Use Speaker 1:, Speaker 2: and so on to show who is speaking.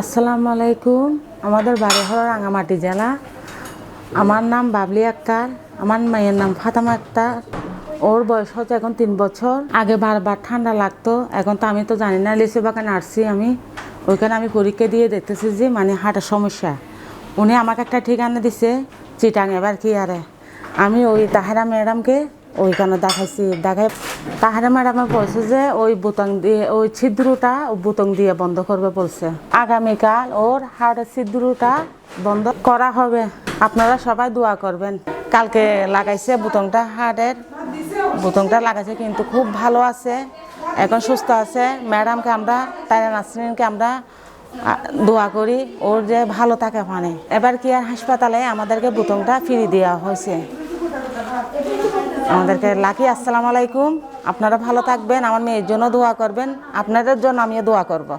Speaker 1: আসসালামু আলাইকুম। আমাদের বাড়ি রাঙামাটি জেলা। আমার নাম বাবলি আক্তার, আমার মায়ের নাম ফাতেমা আক্তার। ওর বয়স হচ্ছে এখন তিন বছর। আগে বারবার ঠান্ডা লাগতো, এখন তো আমি তো জানি না লিচু বাগানে আসছি আমি। ওইখানে আমি পরীক্ষা দিয়ে দেখতেছি যে মানে হার্টের সমস্যা। উনি আমাকে একটা ঠিকানা দিছে, চিটাং এবার কি আরে। আমি ওই তাহারা ম্যাডামকে ওইখানে দেখাইছি, দেখাই তাহারা ম্যাডামে বলছে যে ওই বুতং দিয়ে, ওই ছিদ্রটা বুতং দিয়ে বন্ধ করবে বলছে। আগামীকাল ওর হাড়ের ছিদ্রটা বন্ধ করা হবে। আপনারা সবাই দোয়া করবেন। কালকে লাগাইছে বুতংটা হাড়ের। বুতংটা লাগাইছে কিন্তু খুব ভালো আছে, এখন সুস্থ আছে। ম্যাডামকে আমরা, তাইরা নাসরিনকে আমরা দোয়া করি, ওর যে ভালো থাকে মানে। এবার কি আর হাসপাতালে আমাদেরকে বুতংটা ফিরিয়ে দেওয়া হয়েছে। আমাদেরকে লাকি, আসসালামু আলাইকুম। আপনারা ভালো থাকবেন, আমার মেয়ের জন্য দোয়া করবেন। আপনাদের জন্য আমিও দোয়া করব।